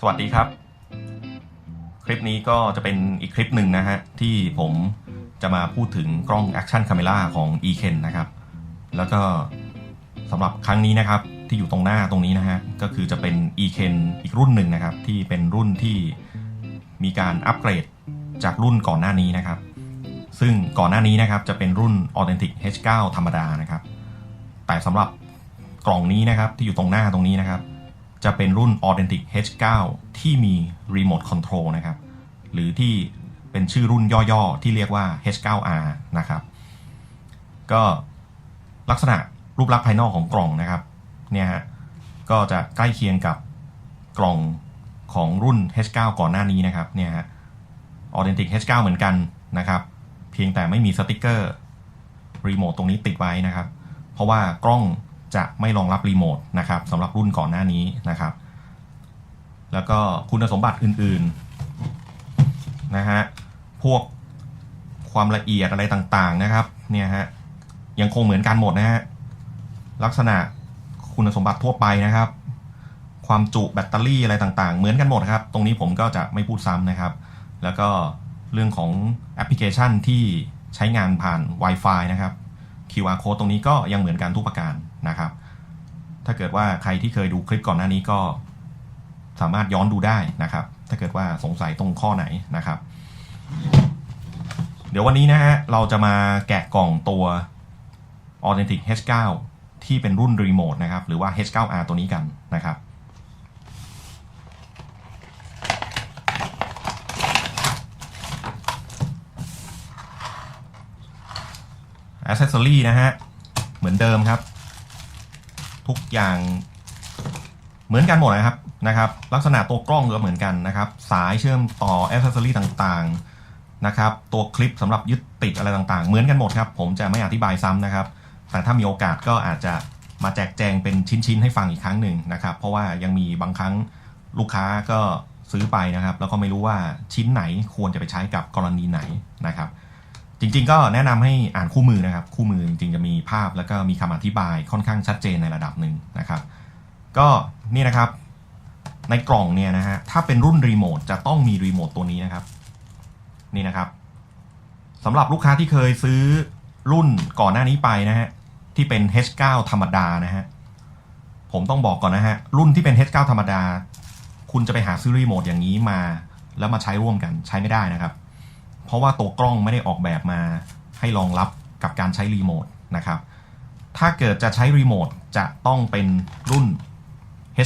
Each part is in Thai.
สวัสดีครับ คลิปนี้ก็จะเป็นอีกคลิปหนึ่งนะฮะ ที่ผมจะมาพูดถึงกล้อง Action Camera ของ e k e n นะครับ แล้วก็สำหรับครั้งนี้นะครับที่อยู่ตรงหน้าตรงนี้นะฮะ ก็คือจะเป็น e k e n อีกรุ่นหนึ่งนะครับ ที่เป็นรุ่นที่มีการอัปเกรดจากรุ่นก่อนหน้านี้นะครับ ซึ่งก่อนหน้านี้นะครับจะเป็นรุ่น Authentic H9 ธรรมดานะครับ แต่สำหรับกล่องนี้นะครับที่อยู่ตรงหน้าตรงนี้นะครับ จะเป็นรุ่น Authentic H9 ที่มี Remote Control นะครับ หรือที่เป็นชื่อรุ่นย่อๆ ที่เรียกว่า H9R นะครับ ก็ลักษณะรูปลักษณ์ภายนอกของกล่องนะครับ เนี่ยฮะ ก็จะใกล้เคียงกับกล่องของรุ่น H9 ก่อนหน้านี้นะครับ เนี่ยฮะ Authentic H9 เหมือนกันนะครับ เพียงแต่ไม่มีสติกเกอร์รีโมทตรงนี้ติดไว้นะครับ เพราะว่ากล้อง จะไม่รองรับรีโมทนะครับสำหรับรุ่นก่อนหน้านี้นะครับ แล้วก็คุณสมบัติอื่นๆนะฮะพวกความละเอียดอะไรต่างๆนะครับเนี่ยฮะยังคงเหมือนกันหมดนะฮะลักษณะคุณสมบัติทั่วไปนะครับ ความจุแบตเตอรี่อะไรต่างๆ เหมือนกันหมดครับ ตรงนี้ผมก็จะไม่พูดซ้ำนะครับ แล้วก็เรื่องของแอปพลิเคชันที่ใช้งานผ่าน Wi-Fi นะครับ QR code ตรงนี้ก็ยังเหมือนกันทุกประการ นะครับ ถ้าเกิดว่าใครที่เคยดูคลิปก่อนหน้านี้ก็สามารถย้อนดูได้นะครับ ถ้าเกิดว่าสงสัยตรงข้อไหนนะครับ เดี๋ยววันนี้นะฮะเราจะมาแกะกล่องตัว Authentic H9 ที่เป็นรุ่นรีโมทนะครับ หรือว่า H9R ตัวนี้กันนะครับอ c เซสซอรี่นะฮะ เหมือนเดิมครับ ทุกอย่างเหมือนกันหมดนะครับนะครับ ลักษณะตัวกล้องก็เหมือนกันนะครับ สายเชื่อมต่ออ c เซสซอรี่ต่างๆนะครับ ตัวคลิปสำหรับยึดติดอะไรต่างๆ เหมือนกันหมดครับ ผมจะไม่อธิบายซ้ำนะครับ แต่ถ้ามีโอกาสก็อาจจะมาแจกแจงเป็นชิ้นๆให้ฟังอีกครั้งหนึ่งนะครับ เพราะว่ายังมีบางครั้งลูกค้าก็ซื้อไปนะครับ แล้วก็ไม่รู้ว่าชิ้นไหนควรจะไปใช้กับกรณีไหนนะครับ จริงๆ ก็แนะนำให้อ่านคู่มือนะครับ คู่มือจริงๆจะมีภาพแล้วก็มีคำอธิบายค่อนข้างชัดเจนในระดับหนึ่งนะครับ ก็นี่นะครับในกล่องเนี่ยนะฮะถ้าเป็นรุ่นรีโมทจะต้องมีรีโมทตัวนี้นะครับ นี่นะครับสำหรับลูกค้าที่เคยซื้อรุ่นก่อนหน้านี้ไปนะฮะที่เป็น H9 ธรรมดานะฮะผมต้องบอกก่อนนะฮะรุ่นที่เป็น H9 ธรรมดา คุณจะไปหาซื้อรีโมทอย่างนี้มา แล้วมาใช้ร่วมกันใช้ไม่ได้นะครับ เพราะว่าตัวกล้องไม่ได้ออกแบบมาให้รองรับกับการใช้รีโมทนะครับ ถ้าเกิดจะใช้รีโมทจะต้องเป็นรุ่น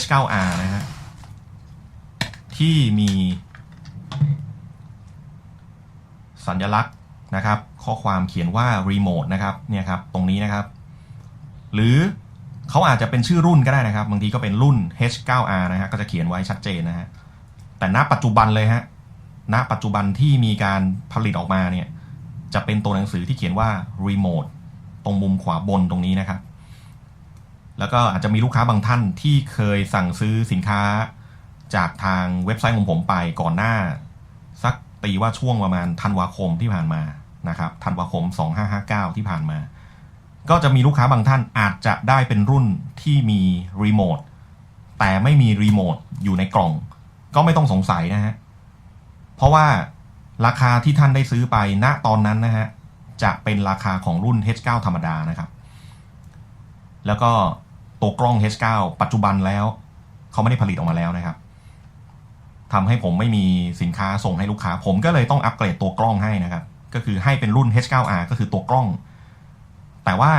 H9R นะฮะ ที่มีสัญลักษณ์นะครับ ข้อความเขียนว่ารีโมทนะครับ เนี่ยครับ ตรงนี้นะครับ หรือเขาอาจจะเป็นชื่อรุ่นก็ได้นะครับ บางทีก็เป็นรุ่น H9R นะฮะ ก็จะเขียนไว้ชัดเจนนะฮะ แต่ณปัจจุบันเลยฮะ ณปัจจุบันที่มีการผลิตออกมาเนี่ยจะเป็นตัวหนังสือที่เขียนว่า remote ตรงมุมขวาบนตรงนี้นะครับ แล้วก็อาจจะมีลูกค้าบางท่านที่เคยสั่งซื้อสินค้า จากทางเว็บไซต์ของผมไปก่อนหน้า สักตีว่าช่วงประมาณธันวาคมที่ผ่านมานะครับธันวาคม 2559 ที่ผ่านมา ก็จะมีลูกค้าบางท่านอาจจะได้เป็นรุ่นที่มีรีโมทแต่ไม่มีรีโมทอยู่ในกล่อง ก็ไม่ต้องสงสัยนะฮะ ราะว่าราคาที่ท่านได้ซื้อไปณตอนนั้นนะฮะจะเป็นราคาของรุ่น H9 ธรรมดานะครับ แล้วก็ตัวกล้อง H9 ปัจจุบันแล้ว เขาไม่ได้ผลิตออกมาแล้วนะครับทำให้ผมไม่มีสินค้าส่งให้ลูกค้า ผมก็เลยต้องอัปเกรดตัวกล้องให้นะครับ ก็คือให้เป็นรุ่น H9R ก็คือตัวกล้อง แต่ว่า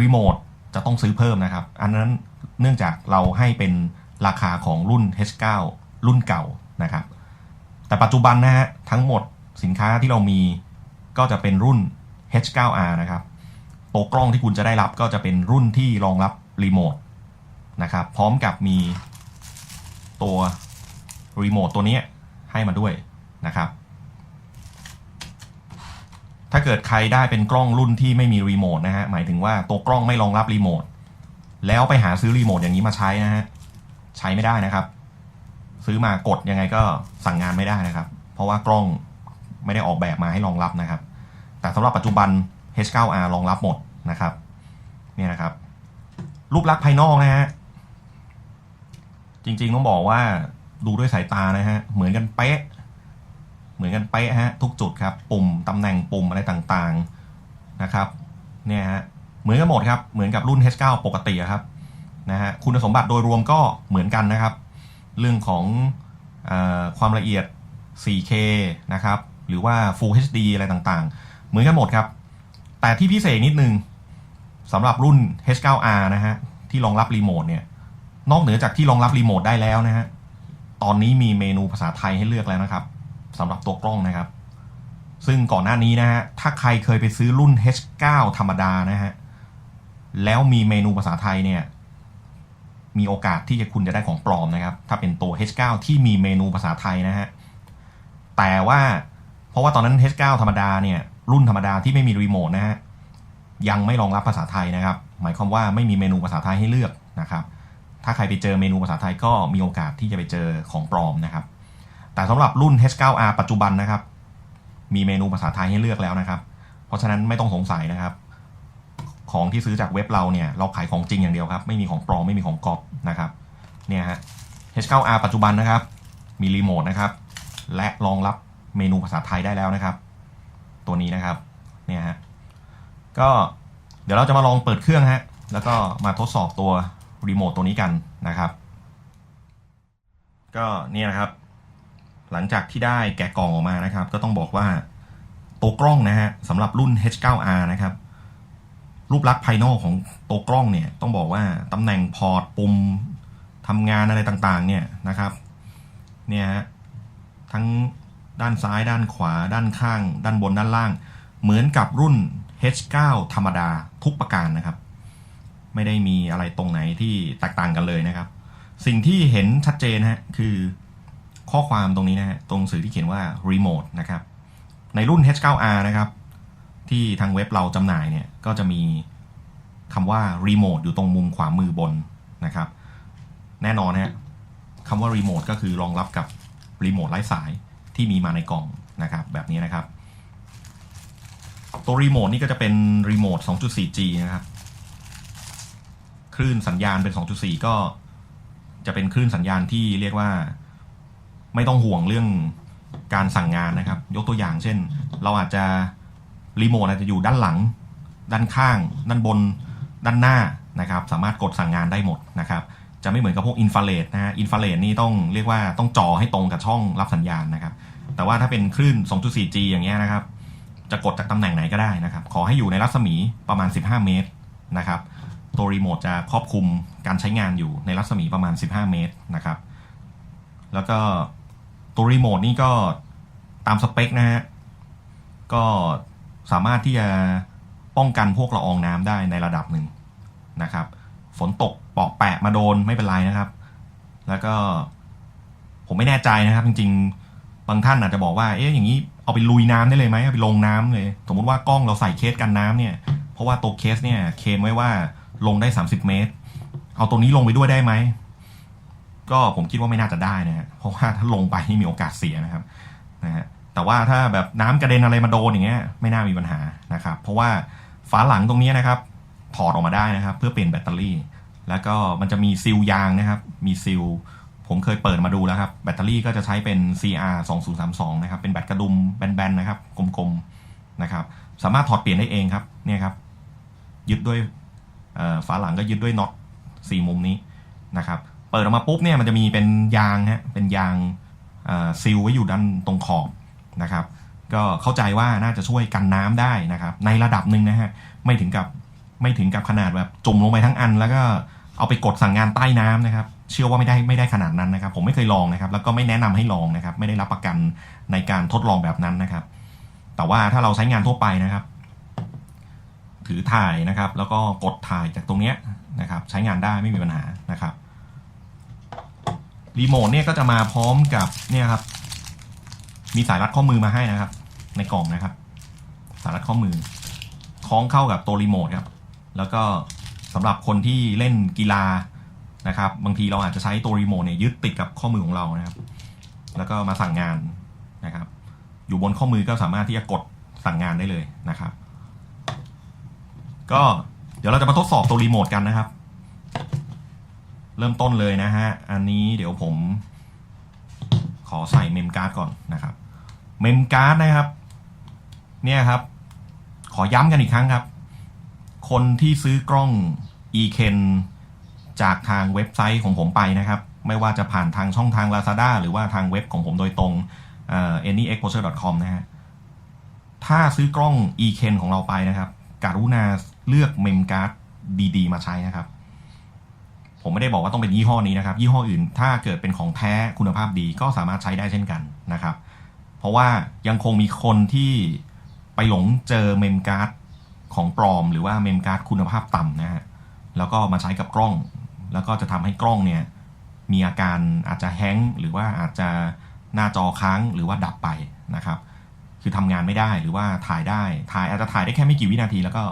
รีโมทจะต้องซื้อเพิ่มนะครับ อันนั้นเนื่องจากเราให้เป็นราคาของรุ่น H9 รุ่นเก่านะครับ แต่ปัจจุบันนะฮะทั้งหมดสินค้าที่เรามีก็จะเป็นรุ่น H9R นะครับตัวกล้องที่คุณจะได้รับก็จะเป็นรุ่นที่รองรับรีโมทนะครับพร้อมกับมีตัวรีโมทตัวนี้ให้มาด้วยนะครับ ถ้าเกิดใครได้เป็นกล้องรุ่นที่ไม่มีรีโมทนะฮะหมายถึงว่าตัวกล้องไม่รองรับรีโมทแล้วไปหาซื้อรีโมทอย่างนี้มาใช้นะฮะใช้ไม่ได้นะครับ ซื้อมากดยังไงก็สั่งงานไม่ได้นะครับ เพราะว่ากล้องไม่ได้ออกแบบมาให้รองรับนะครับ แต่สำหรับปัจจุบัน H9R รองรับหมดนะครับเนี่ยนะครับ รูปลักษณ์ภายนอกนะฮะจริงๆต้องบอกว่าดูด้วยสายตานะฮะเหมือนกันเป๊ะเหมือนกันเป๊ะฮะทุกจุดครับปุ่มตำแหน่งปุ่มอะไรต่างๆนะครับเนี่ยฮะเหมือนกันหมดครับเหมือนกับรุ่น H9 ปกติครับนะฮะคุณสมบัติโดยรวมก็เหมือนกันนะครับ เรื่องของอความละเอียด 4K นะครับ หรือว่า Full HD อะไรต่างๆ เหมือนกันหมดครับ แต่ที่พิเศษนิดนึงสำหรับรุ่น H9R นะฮะ ที่รองรับรีโมทเนี่ย นอกเหนือจากที่รองรับรีโมทได้แล้วนะฮะ ตอนนี้มีเมนูภาษาไทยให้เลือกแล้วนะครับสำหรับตัวกล้องนะครับ ซึ่งก่อนหน้านี้นะฮะ ถ้าใครเคยไปซื้อรุ่น H9 ธรรมดานะฮะ แล้วมีเมนูภาษาไทยเนี่ย มีโอกาสที่จะคุณจะได้ของปลอมนะครับ ถ้าเป็นตัว H9 ที่มีเมนูภาษาไทยนะฮะ แต่ว่าเพราะว่าตอนนั้น H9 ธรรมดาเนี่ย รุ่นธรรมดาที่ไม่มีรีโมทนะฮะ ยังไม่รองรับภาษาไทยนะครับ หมายความว่าไม่มีเมนูภาษาไทยให้เลือกนะครับ ถ้าใครไปเจอเมนูภาษาไทยก็มีโอกาสที่จะไปเจอของปลอมนะครับ แต่สำหรับรุ่น H9R ปัจจุบันนะครับ มีเมนูภาษาไทยให้เลือกแล้วนะครับ เพราะฉะนั้นไม่ต้องสงสัยนะครับ ของที่ซื้อจากเว็บเราเนี่ยเราขายของจริงอย่างเดียวครับ ไม่มีของปลอมไม่มีของก๊อปนะครับเนี่ยฮะ H9R ปัจจุบันนะครับ มีรีโมทนะครับ และรองรับเมนูภาษาไทยได้แล้วนะครับ ตัวนี้นะครับเนี่ยฮะก็เดี๋ยวเราจะมาลองเปิดเครื่องฮะแล้วก็มาทดสอบตัวรีโมทตัวนี้กันนะครับ ก็เนี่ยนะครับ หลังจากที่ได้แกะกล่องออกมานะครับ ก็ต้องบอกว่าตัวกล้องนะฮะสำหรับรุ่น H9R นะครับ รูปลักษณ์ภายนอกของตัวกล้องเนี่ยต้องบอกว่าตำแหน่งพอร์ตปุ่มทำงานอะไรต่างๆเนี่ยนะครับเนี่ยฮะทั้งด้านซ้ายด้านขวา ด้านข้าง ด้านบนด้านล่าง เหมือนกับรุ่น H9 ธรรมดาทุกประการนะครับ ไม่ได้มีอะไรตรงไหนที่แตกต่างกันเลยนะครับ สิ่งที่เห็นชัดเจนฮะคือข้อความตรงนี้นะฮะตรงสื่อที่เขียนว่า remote นะครับในรุ่น H9R นะครับ ที่ทางเว็บเราจำหน่ายเนี่ยก็จะมีคำว่า remote อยู่ตรงมุมขวามือบนนะครับ แน่นอนฮะคำว่า remote ก็คือรองรับกับรีโมทไร้สายที่มีมาในกล่องนะครับแบบนี้นะครับ ตัวรีโมทนี่ก็จะเป็นรีโมท 2.4G นะครับคลื่นสัญญาณเป็น 2.4 ก็จะเป็นคลื่นสัญญาณที่เรียกว่า ไม่ต้องห่วงเรื่องการสั่งงานนะครับ ยกตัวอย่างเช่น เราอาจจะ รีโมทอาจจะอยู่ด้านหลัง ด้านข้าง ด้านบน ด้านหน้านะครับ สามารถกดสั่งงานได้หมดนะครับ จะไม่เหมือนกับพวกอินฟาเรดนะฮะ อินฟาเรดนี่ต้องเรียกว่าต้องจอให้ตรงกับช่องรับสัญญาณนะครับ แต่ว่าถ้าเป็นคลื่น 2.4G อย่างเงี้ยนะครับ จะกดจากตำแหน่งไหนก็ได้นะครับ ขอให้อยู่ในรัศมีประมาณ 15 เมตรนะครับ ตัวรีโมทจะครอบคลุมการใช้งานอยู่ในรัศมีประมาณ 15 เมตรนะครับ แล้วก็ตัวรีโมทนี่ก็ตามสเปคนะฮะ ก็ สามารถที่จะป้องกันพวกละอองน้ำได้ในระดับหนึ่งนะครับ ฝนตกเปาะแปะมาโดนไม่เป็นไรนะครับ แล้วก็ผมไม่แน่ใจนะครับ จริง ๆ บางท่านอาจจะบอกว่า เอ๊ะอย่างนี้เอาไปลุยน้ำได้เลยไหมเอาไปลงน้ำเลย สมมติว่ากล้องเราใส่เคสกันน้ำเนี่ย เพราะว่าตัวเคสเนี่ยเคลมไว้ว่าลงได้ 30 เมตร เอาตัวนี้ลงไปด้วยได้ไหม ก็ผมคิดว่าไม่น่าจะได้นะฮะเพราะว่าถ้าลงไปนี่มีโอกาสเสียนะครับนะฮะ แต่ว่าถ้าแบบน้ำกระเด็นอะไรมาโดนอย่างเงี้ยไม่น่ามีปัญหานะครับ เพราะว่าฝาหลังตรงนี้นะครับ ถอดออกมาได้นะครับ เพื่อเปลี่ยนแบตเตอรี่ แล้วก็มันจะมีซีลยางนะครับ มีซีลผมเคยเปิดมาดูแล้วครับ แบตเตอรี่ก็จะใช้เป็น CR 2032นะครับ เป็นแบตกระดุมแบนๆนะครับ กลมๆนะครับ สามารถถอดเปลี่ยนได้เองครับ เนี่ยครับ ยึดด้วยฝาหลังก็ยึดด้วยน็อตสี่มุมนี้นะครับ เปิดออกมาปุ๊บเนี่ยมันจะมีเป็นยางฮะ เป็นยางซีลไว้อยู่ด้านตรงขอบ นะครับก็เข้าใจว่าน่าจะช่วยกันน้ำได้นะครับในระดับหนึ่งนะฮะไม่ถึงกับไม่ถึงกับขนาดแบบจุ่มลงไปทั้งอัน แล้วก็เอาไปกดสั่งงานใต้น้ำนะครับเชื่อว่าไม่ได้ไม่ได้ขนาดนั้นนะครับ ผมไม่เคยลองนะครับ แล้วก็ไม่แนะนำให้ลองนะครับ ไม่ได้รับประกันในการทดลองแบบนั้นนะครับ แต่ว่าถ้าเราใช้งานทั่วไปนะครับ ถือถ่ายนะครับ แล้วก็กดถ่ายจากตรงเนี้ยนะครับ ใช้งานได้ไม่มีปัญหานะครับรีโมทเนี่ยก็จะมาพร้อมกับเนี่ยครับ มีสายรัดข้อมือมาให้นะครับ ในกล่องนะครับ สายรัดข้อมือ คล้องเข้ากับตัวรีโมทครับ แล้วก็สำหรับคนที่เล่นกีฬานะครับ บางทีเราอาจจะใช้ตัวรีโมทเนี่ยยึดติดกับข้อมือของเรานะครับ แล้วก็มาสั่งงานนะครับ อยู่บนข้อมือก็สามารถที่จะกดสั่งงานได้เลยนะครับ ก็เดี๋ยวเราจะมาทดสอบตัวรีโมทกันนะครับ เริ่มต้นเลยนะฮะ อันนี้เดี๋ยวผมขอใส่เมมการ์ดก่อนนะครับ เมมการ์ดนะครับ เนี่ยครับ ขอย้ำกันอีกครั้งครับ คนที่ซื้อกล้อง e k e n จากทางเว็บไซต์ของผมไปนะครับ ไม่ว่าจะผ่านทางช่องทาง Lazada หรือว่าทางเว็บของผมโดยตรงเอ่อ anyexposure.com นะฮะถ้าซื้อกล้อง e k e n ของเราไปนะครับการุณาเลือกเมมการ์ดดีๆ มาใช้นะครับ ผมไม่ได้บอกว่าต้องเป็นยี่ห้อนี้นะครับ ยี่ห้ออื่นถ้าเกิดเป็นของแท้คุณภาพดีก็สามารถใช้ได้เช่นกันนะครับ เพราะว่ายังคงมีคนที่ไปหลงเจอเมมการ์ดของปลอม หรือว่าเมมการ์ดคุณภาพต่ำนะฮะแล้วก็มาใช้กับกล้อง แล้วก็จะทำให้กล้องเนี่ยมีอาการอาจจะแฮงหรือว่าอาจจะหน้าจอค้างหรือว่าดับไปนะครับ คือทำงานไม่ได้หรือว่าถ่ายได้ถ่ายอาจจะถ่ายได้แค่ไม่กี่วินาทีแล้วก็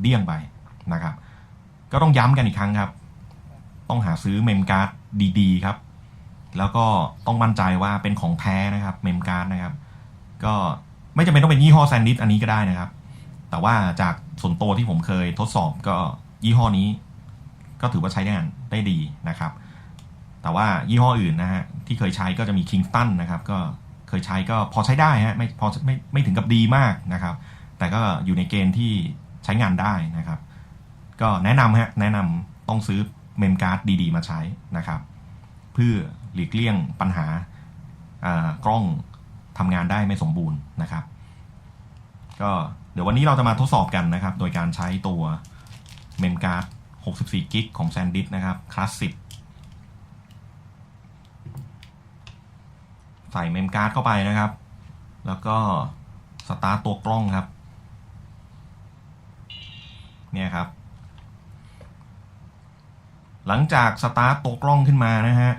เดี้ยงไปนะครับ ก็ต้องย้ำกันอีกครั้งครับ ต้องหาซื้อเมมการ์ดดีๆครับ แล้วก็ต้องมั่นใจว่าเป็นของแท้นะครับเมมการ์ดนะครับ ก็ไม่จำเป็นต้องเป็นยี่ห้อแซนดิสอันนี้ก็ได้นะครับ แต่ว่าจากส่วนตัวที่ผมเคยทดสอบก็ยี่ห้อนี้ ก็ถือว่าใช้งานได้ดีนะครับ แต่ว่ายี่ห้ออื่นนะฮะที่เคยใช้ก็จะมี Kingston นะครับก็เคยใช้ก็พอใช้ได้ฮะไม่พอไม่ไม่ถึงกับดีมากนะครับ แต่ก็อยู่ในเกณฑ์ที่ใช้งานได้นะครับ ก็แนะนำฮะแนะนำต้องซื้อเมมการ์ดดีๆ มาใช้นะครับ เพื่อ หลีกเลี่ยงปัญหาอ่ากล้องทำงานได้ไม่สมบูรณ์นะครับ ก็เดี๋ยววันนี้เราจะมาทดสอบกันนะครับ โดยการใช้ตัวเมมการ์ด64กิกของ SanDisk นะครับคลาสสิกใส่เมมการ์ดเข้าไปนะครับ แล้วก็สตาร์ตตัวกล้องครับ เนี่ยครับ หลังจากสตาร์ตตัวกล้องขึ้นมานะฮะ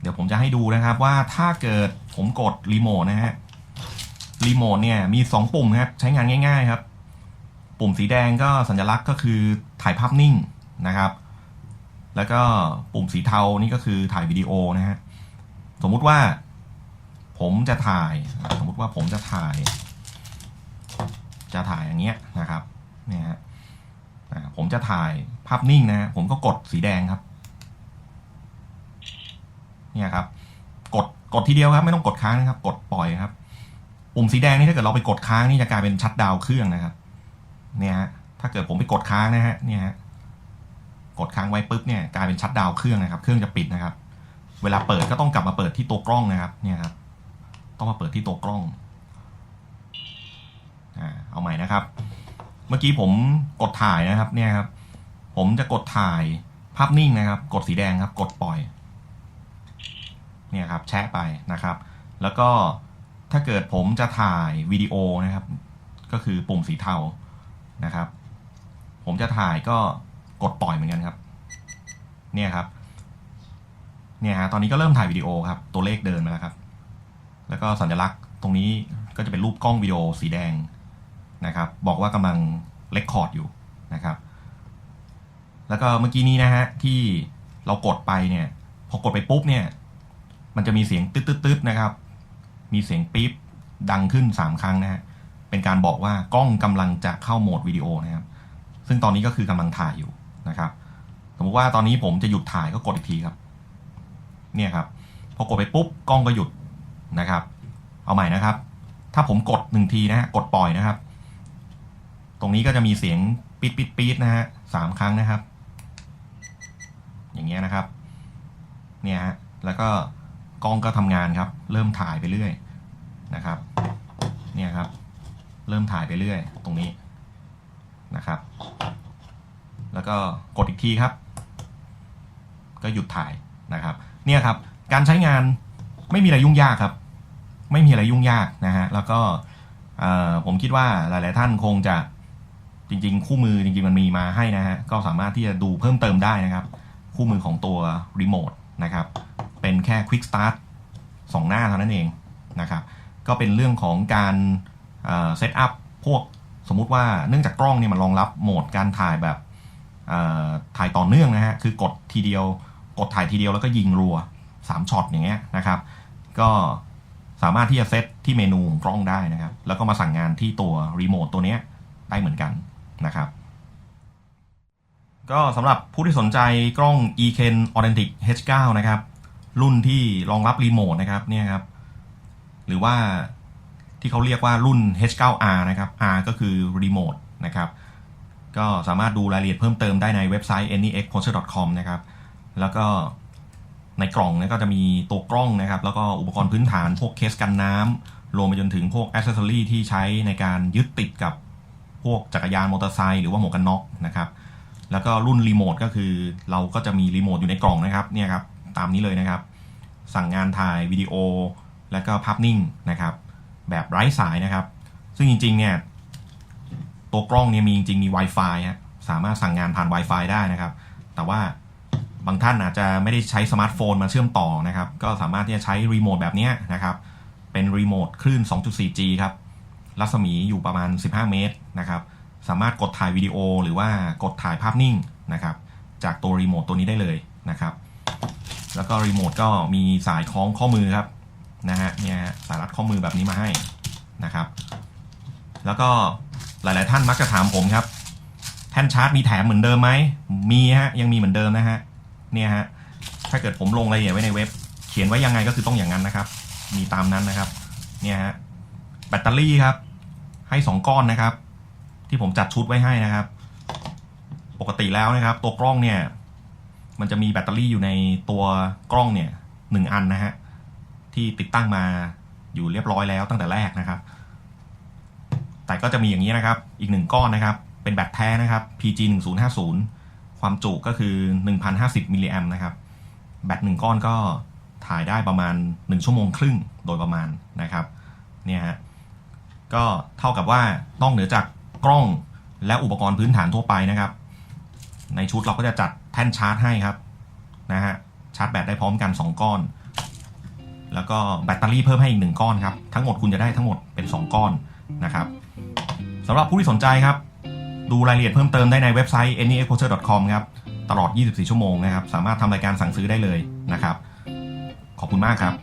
เดี๋ยวผมจะให้ดูนะครับว่าถ้าเกิดผมกดรีโมทนะฮะรีโมทเนี่ยมี 2 ปุ่มครับ ใช้งานง่าย ๆครับ ปุ่มสีแดงก็สัญลักษณ์ก็คือถ่ายภาพนิ่งนะครับ แล้วก็ปุ่มสีเทานี่ก็คือถ่ายวิดีโอนะฮะสมมุติว่า ผมจะถ่าย สมมุติว่าผมจะถ่าย จะถ่ายอย่างเงี้ยนะครับเนี่ยฮะผมจะถ่ายภาพนิ่งนะ ผมก็กดสีแดงครับ เนี่ยครับ กดกดทีเดียวครับ ไม่ต้องกดค้างนะครับ กดปล่อยครับ ปุ่มสีแดงนี่ถ้าเกิดเราไปกดค้างนี่จะกลายเป็นชัดดาวเครื่องนะครับ เนี่ยฮะถ้าเกิดผมไปกดค้างนะฮะเนี่ยฮะกดค้างไว้ปุ๊บเนี่ยกลายเป็นชัดดาวเครื่องนะครับ เครื่องจะปิดนะครับ เวลาเปิดก็ต้องกลับมาเปิดที่ตัวกล้องนะครับ เนี่ยครับ ต้องมาเปิดที่ตัวกล้องอ่าเอาใหม่นะครับ เมื่อกี้ผมกดถ่ายนะครับ เนี่ยครับ ผมจะกดถ่ายภาพนิ่งนะครับ กดสีแดงครับ กดปล่อย เนี่ยครับแชะไปนะครับ แล้วก็ถ้าเกิดผมจะถ่ายวิดีโอนะครับ ก็คือปุ่มสีเทานะครับ ผมจะถ่ายก็กดปล่อยเหมือนกันครับ เนี่ยครับ เนี่ยฮะตอนนี้ก็เริ่มถ่ายวิดีโอครับ ตัวเลขเดินมาแล้วครับ แล้วก็สัญลักษณ์ตรงนี้ก็จะเป็นรูปกล้องวิดีโอสีแดงนะครับ บอกว่ากำลังเลคคอร์ดอยู่นะครับ แล้วก็เมื่อกี้นี้นะฮะที่เรากดไปเนี่ย พอกดไปปุ๊บเนี่ย มันจะมีเสียงตืดๆนะครับ มีเสียงปี๊บดังขึ้นสามครั้งนะฮะเป็นการบอกว่ากล้องกำลังจะเข้าโหมดวิดีโอนะครับ ซึ่งตอนนี้ก็คือกำลังถ่ายอยู่นะครับสมมติว่าตอนนี้ผมจะหยุดถ่ายก็กดอีกทีครับ เนี่ยครับพอกดไปปุ๊บกล้องก็หยุดนะครับ เอาใหม่นะครับ ถ้าผมกดหนึ่งทีนะฮะกดปล่อยนะครับ ตรงนี้ก็จะมีเสียงปี๊ดปี๊ดปี๊ดนะฮะสามครั้งนะครับ อย่างเงี้ยนะครับ เนี่ยฮะแล้วก็ กล้องก็ทำงานครับ เริ่มถ่ายไปเรื่อยนะครับ เนี่ยครับ เริ่มถ่ายไปเรื่อย ตรงนี้นะครับ แล้วก็กดอีกทีครับ ก็หยุดถ่ายนะครับ เนี่ยครับ การใช้งานไม่มีอะไรยุ่งยากครับ ไม่มีอะไรยุ่งยากนะฮะ แล้วก็ผมคิดว่าหลาย ๆ ท่านคงจะจริง ๆ คู่มือจริง ๆ มันมีมาให้นะฮะ ก็สามารถที่จะดูเพิ่มเติมได้นะครับ คู่มือของตัวรีโมทนะครับ เป็นแค่ Quick Start สองหน้าเท่านั้นเองนะครับ ก็เป็นเรื่องของการเซตอัพพวกสมมุติว่าเนื่องจากกล้องเนี่ยมันรองรับโหมดการถ่ายแบบถ่ายต่อเนื่องนะฮะ คือกดทีเดียว กดถ่ายทีเดียวแล้วก็ยิงรัว3ช็อตอย่างเงี้ยนะครับ ก็สามารถที่จะเซตที่เมนูของกล้องได้นะครับ แล้วก็มาสั่งงานที่ตัวรีโมทตัวเนี้ยได้เหมือนกันนะครับ ก็สำหรับผู้ที่สนใจกล้อง e k e n Authentic H9 นะครับ รุ่นที่รองรับรีโมทนะครับเนี่ยครับ หรือว่าที่เขาเรียกว่ารุ่น H9R นะครับ R ก็คือรีโมทนะครับ ก็สามารถดูรายละเอียดเพิ่มเติมได้ในเว็บไซต์ anyxposter com นะครับ แล้วก็ในกล่องเนี่ยก็จะมีตัวกล้องนะครับ แล้วก็อุปกรณ์พื้นฐานพวกเคสกันน้ำรวมไปจนถึงพวกอ c เซสซอรีที่ใช้ในการยึดติดกับพวกจักรยานมอเตอร์ไซค์หรือว่าหมวกกันน็อกนะครับ แล้วก็รุ่นรีโมทก็คือเราก็จะมีรีโมทอยู่ในกล่องนะครับเนี่ยครับ ตามนี้เลยนะครับ สั่งงานถ่ายวิดีโอ แล้วก็ภาพนิ่งนะครับ แบบไร้สายนะครับ ซึ่งจริงๆเนี่ยตัวกล้องเนี่ยมีจริงๆมี Wi-Fi ฮะสามารถสั่งงานผ่าน Wi-Fi ได้นะครับ แต่ว่าบางท่านอาจจะไม่ได้ใช้สมาร์ทโฟนมาเชื่อมต่อนะครับ ก็สามารถที่จะใช้รีโมทแบบนี้นะครับ เป็นรีโมทคลื่น 2.4G ครับ รัศมีอยู่ประมาณ 15 เมตรนะครับ สามารถกดถ่ายวิดีโอหรือว่ากดถ่ายภาพนิ่งนะครับ จากตัวรีโมทตัวนี้ได้เลยนะครับ แล้วก็รีโมทก็มีสายคล้องข้อมือครับนะฮะเนี่ยสายรัดข้อมือแบบนี้มาให้นะครับ แล้วก็หลาย ๆ ท่านมักจะถามผมครับ แท่นชาร์จมีแถมเหมือนเดิมไหมมีฮะยังมีเหมือนเดิมนะฮะเนี่ยฮะถ้าเกิดผมลงรายละเอียดไว้ในเว็บ เขียนไว้ยังไงก็คือต้องอย่างนั้นนะครับ มีตามนั้นนะครับเนี่ยฮะแบตเตอรี่ครับ ให้สองก้อนนะครับ ที่ผมจัดชุดไว้ให้นะครับ ปกติแล้วนะครับ ตัวกล้องเนี่ย มันจะมีแบตเตอรี่อยู่ในตัวกล้องเนี่ยหนึ่งอันนะฮะที่ติดตั้งมาอยู่เรียบร้อยแล้วตั้งแต่แรกนะครับ แต่ก็จะมีอย่างนี้นะครับ อีกหนึ่งก้อนนะครับ เป็นแบตแท้นะครับ PG 1 0 5 0ความจุก็คือ 1,050มิลลิแอมนะครับ แบตหนึ่งก้อนก็ถ่ายได้ประมาณ 1 ชั่วโมงครึ่งโดยประมาณนะครับ เนี่ยฮะ ก็เท่ากับว่านอกเหนือจากกล้องและอุปกรณ์พื้นฐานทั่วไปนะครับ ในชุดเราก็จะจัด ท่นชาร์จให้ครับนะฮะชาร์จแบตได้พร้อมกัน 2 ก้อน แล้วก็แบตเตอรี่เพิ่มให้อีก 1 ก้อนครับ ทั้งหมดคุณจะได้ทั้งหมดเป็น 2 ก้อนนะครับสำหรับผู้ที่สนใจครับ ดูรายละเอียดเพิ่มเติมได้ในเว็บไซต์ anyexposer.com ครับ ตลอด 24 ชั่วโมงนะครับ สามารถทำรายการสั่งซื้อได้เลยนะครับ ขอบคุณมากครับ